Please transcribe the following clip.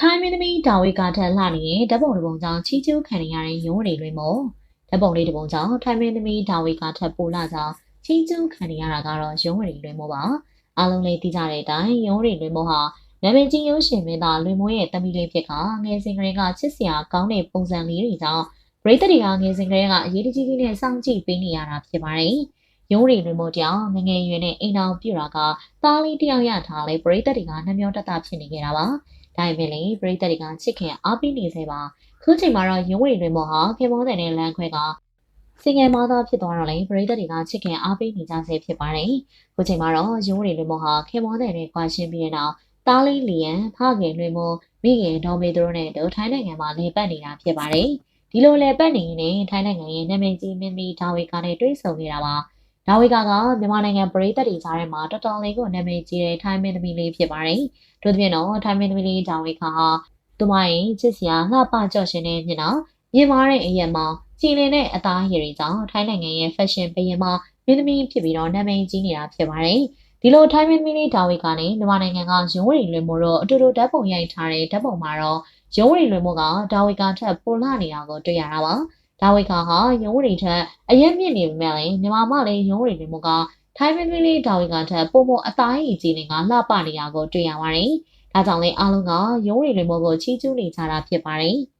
ထိုင်းမင်းသမီးဒါဝိကာထက်လှနေတဲ့ဓာတ်ပုံတစ်ပုံကြောင့်ချီးကျူးခံရတဲ့ရုံးတွေတွင်မို့ဓာတ်ပုံလေးတစ်ပုံကြောင့်ထိုင်းမင်းသမီးဒါဝိကာထက်ပိုလာကြောင်းချီးကျူးခံရတာကတော့ရုံးတွေတွင်မို့ပါအားလုံးလေးသိကြတဲ့အတိုင်းရုံးတွေတွင်မို့ဟာနာမည်ကြီးရုံးရှင်မင်းသားလွင်မိုးရဲ့တမီလေးဖြစ်ကငယ်စဉ်ကလေးကချစ်စရာကောင်းတဲ့ပုံစံလေးတွေကြောင့်ပရိသတ်တွေကငယ်စဉ်ကလေးကအရေးတကြီးကြီးနဲ့စောင့်ကြည့်ပေးနေရတာဖြစ်ပါတယ် ရုံးရီတွင်မို့တောင်ငငယ်ရွယ်နဲ့အိမ်တော်ပြူတာကသားလေးတယောက်ရထားလေပရိသတ်တွေကနှမျောတတဖြစ်နေကြတာပါဒါပေမဲ့လည်းပရိသတ်တွေကချစ်ခင်အားပေးနေစေပါခုချိန်မှာတော့ရုံးဝေတွေမောဟာခင်မောတဲ့နဲ့လမ်းခွဲကစင်ငယ်မသားဖြစ်သွားတော့လေပရိသတ်တွေကချစ်ခင်အားပေးနေကြဆဲဖြစ်ပါတယ်ခုချိန်မှာတော့ရုံးဝေတွေမောဟာခင်မောတဲ့နဲ့ကွာရှင်းပြီးတဲ့နောက်တားလေးလီယန်ဖခင်လွင်မောမိခင်ဒေါ်မေတို့နဲ့တို့ထိုင်းနိုင်ငံမှာလေပတ်နေတာဖြစ်ပါတယ်ဒီလိုလေပတ်နေရင်ထိုင်းနိုင်ငံရဲ့နာမည်ကြီးမင်းမီဒါဝေကနဲ့တွေ့ဆုံနေတာပါ ဒါဝိကာကမြန်မာနိုင်ငံပရိသတ်တွေကြားထဲမှာတော်တော်လေးကိုနာမည်ကြီးတဲ့ထိုင်းမင်းသမီးလေးဖြစ်ပါတယ်။တို့သဖြင့်တော့ထိုင်းမင်းသမီးလေးဒါဝိကာဟာသူမရဲ့ချစ်စရာလှပကြော့ရှင်တဲ့မျက်နှာမြင်မာတဲ့အရက်မှာကြည်လင်တဲ့အသားရည်တွေကြောင့်ထိုင်းနိုင်ငံရဲ့ fashion ဘရင်မှာမင်းသမီးဖြစ်ပြီးတော့နာမည်ကြီးနေတာဖြစ်ပါတယ်။ဒီလိုထိုင်းမင်းသမီးလေးဒါဝိကာနဲ့မြန်မာနိုင်ငံကရုံးဝရီလွင်မို့တော့အတူတူဓာတ်ပုံရိုက်ထားတဲ့ဓာတ်ပုံမှာတော့ရုံးဝရီလွင်မို့ကဒါဝိကာထက်ပိုလာနေတာကိုတွေ့ရတာပါ။ ဒါဝိခါဟာရုံးဝရီထက်အရက်မြင့်နေပေမဲ့လည်းမြန်မာမလည်းရုံးဝရီတွေမကထိုင်းမင်းမင်းလေးဒါဝိခါထက်ပုံမအသားရည်ကြီးနေတာလှပနေရကိုတွေ့ရပါတယ်။ဒါကြောင့်လည်းအားလုံးကရုံးဝရီတွေမကိုချီးကျူးနေကြတာဖြစ်ပါတယ်။